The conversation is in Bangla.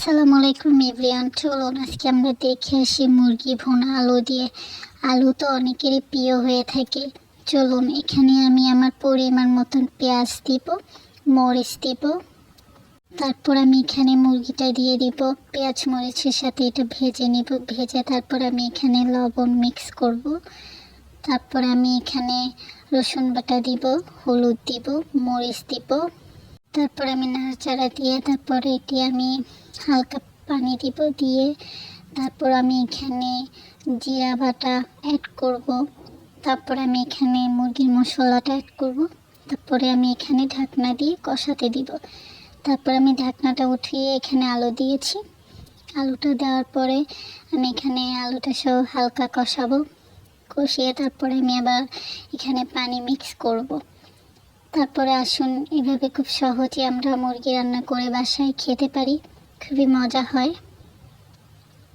আসসালামু আলাইকুম এভরিয়ান চলুন আজকে আমরা দেখে আসি মুরগি ভুনা আলু দিয়ে। আলু তো অনেকেরই প্রিয় হয়ে থাকে। চলুন এখানে আমি আমার পরিমাণ মতন পেঁয়াজ দিব, মরিচ দিব। তারপর আমি এখানে মুরগিটা দিয়ে দিব, পেঁয়াজ, মরিচের সাথে এটা ভেজে নিব। ভেজে তারপর আমি এখানে লবণ মিক্স করব। তারপর আমি এখানে রসুন বাটা দিব, হলুদ দিব, মরিচ দিব। তারপর আমি নাড়াচাড়া দিয়ে তারপরে এটি আমি হালকা পানি দিব দিয়ে তারপর আমি এখানে জিরা বাটা অ্যাড করব। তারপর আমি এখানে মুরগির মশলাটা অ্যাড করব। তারপরে আমি এখানে ঢাকনা দিয়ে কষাতে দিব। তারপর আমি ঢাকনাটা উঠিয়ে এখানে আলু দিয়েছি। আলুটা দেওয়ার পরে আমি এখানে আলুটা সহ হালকা কষাবো। কষিয়ে তারপরে আমি আবার এখানে পানি মিক্স করব। তারপরে আসুন, এভাবে খুব সহজে আমরা মুরগি রান্না করে বাসায় খেতে পারি। খুবই মজা হয়।